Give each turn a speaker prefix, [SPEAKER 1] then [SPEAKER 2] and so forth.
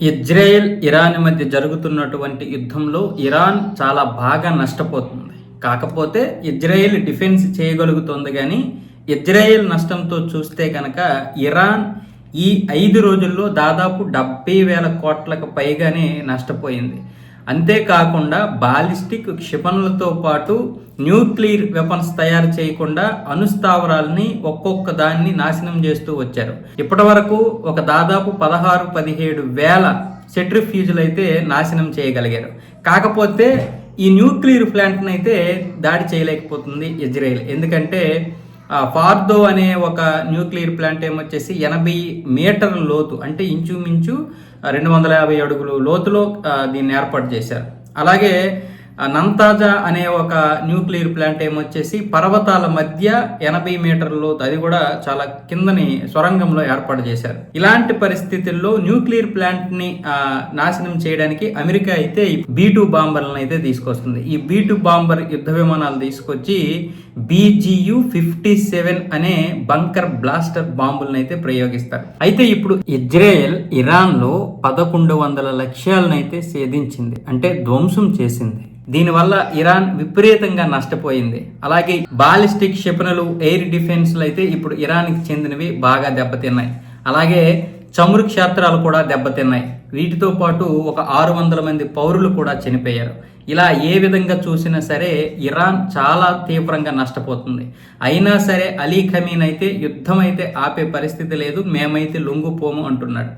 [SPEAKER 1] Israel Iran మధ్య జరుగుతున్నటువంటి యుద్ధంలో ఇరాన్ చాలా బాగా నష్టపోతుంది. కాకపోతే ఇజ్రాయెల్ డిఫెన్స్ చేయగలుగుతోంది కానీ ఇజ్రాయెల్ నష్టంతో చూస్తే కనుక ఇరాన్ ఈ ఐదు రోజుల్లో దాదాపు డెబ్బై వేల కోట్లకు పైగానే నష్టపోయింది. అంతేకాకుండా బాలిస్టిక్ క్షిపణులతో పాటు న్యూక్లియర్ వెపన్స్ తయారు చేయకుండా అణుస్థావరాల్ని ఒక్కొక్క దాన్ని నాశనం చేస్తూ వచ్చారు. ఇప్పటి వరకు ఒక దాదాపు పదహారు పదిహేడు వేల సెట్రిఫ్యూజులు అయితే నాశనం చేయగలిగారు. కాకపోతే ఈ న్యూక్లియర్ ప్లాంట్ని అయితే దాడి చేయలేకపోతుంది ఇజ్రాయెల్. ఎందుకంటే ఫార్దో అనే ఒక న్యూక్లియర్ ప్లాంట్ ఏమొచ్చేసి ఎనభై మీటర్ల లోతు అంటే ఇంచుమించు రెండు వందల యాభై అడుగులు లోతులో దీన్ని ఏర్పాటు చేశారు. అలాగే నంతాజా అనే ఒక న్యూక్లియర్ ప్లాంట్ ఏమొచ్చేసి పర్వతాల మధ్య ఎనభై మీటర్లు అది కూడా చాలా కిందని సొరంగంలో ఏర్పాటు చేశారు. ఇలాంటి పరిస్థితుల్లో న్యూక్లియర్ ప్లాంట్ని నాశనం చేయడానికి అమెరికా అయితే బీ టూ బాంబర్లను అయితే తీసుకొస్తుంది. ఈ బీ టూ బాంబర్ యుద్ధ విమానాలు తీసుకొచ్చి బీజియు ఫిఫ్టీ సెవెన్ అనే బంకర్ బ్లాస్టర్ బాంబులను అయితే ప్రయోగిస్తారు. అయితే ఇప్పుడు ఇజ్రాయెల్ ఇరాన్లో పదకొండు వందల లక్ష్యాలను అయితే సేధించింది అంటే ధ్వంసం చేసింది. దీనివల్ల ఇరాన్ విపరీతంగా నష్టపోయింది. అలాగే బాలిస్టిక్ క్షిపణులు ఎయిర్ డిఫెన్స్లు అయితే ఇప్పుడు ఇరాన్కి చెందినవి బాగా దెబ్బతిన్నాయి. అలాగే చమురు క్షేత్రాలు కూడా దెబ్బతిన్నాయి. వీటితో పాటు ఒక ఆరు వందల మంది పౌరులు కూడా చనిపోయారు. ఇలా ఏ విధంగా చూసినా సరే ఇరాన్ చాలా తీవ్రంగా నష్టపోతుంది. అయినా సరే అలీ ఖమీన్ అయితే యుద్ధం అయితే ఆపే పరిస్థితి లేదు. మేమైతే లొంగిపోము అంటున్నాడు.